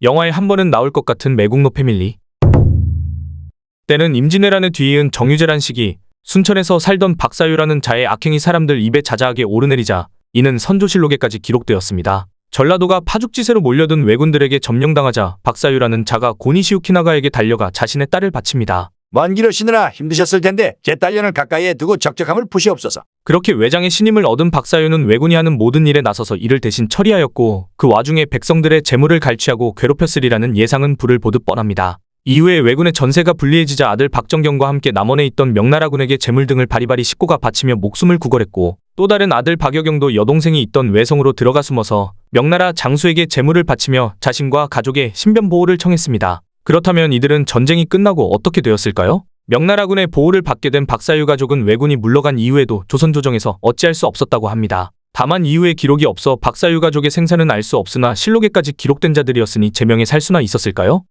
영화에 한 번은 나올 것 같은 매국노 패밀리. 때는 임진왜란에 뒤이은 정유재란 시기 순천에서 살던 박사유라는 자의 악행이 사람들 입에 자자하게 오르내리자 이는 선조실록에까지 기록되었습니다. 전라도가 파죽지세로 몰려든 왜군들에게 점령당하자 박사유라는 자가 고니시우키나가에게 달려가 자신의 딸을 바칩니다. 먼길 오시느라 힘드셨을 텐데 제 딸년을 가까이에 두고 적적함을 푸시옵소서. 그렇게 외장의 신임을 얻은 박사유는 왜군이 하는 모든 일에 나서서 이를 대신 처리하였고 그 와중에 백성들의 재물을 갈취하고 괴롭혔으리라는 예상은 불을 보듯 뻔합니다. 이후에 왜군의 전세가 불리해지자 아들 박정경과 함께 남원에 있던 명나라군에게 재물 등을 바리바리 싣고가 바치며 목숨을 구걸했고 또 다른 아들 박여경도 여동생이 있던 외성으로 들어가 숨어서 명나라 장수에게 재물을 바치며 자신과 가족의 신변 보호를 청했습니다. 그렇다면 이들은 전쟁이 끝나고 어떻게 되었을까요? 명나라군의 보호를 받게 된 박사유 가족은 왜군이 물러간 이후에도 조선 조정에서 어찌할 수 없었다고 합니다. 다만 이후에 기록이 없어 박사유 가족의 생사는 알 수 없으나 실록에까지 기록된 자들이었으니 제명에 살 수나 있었을까요?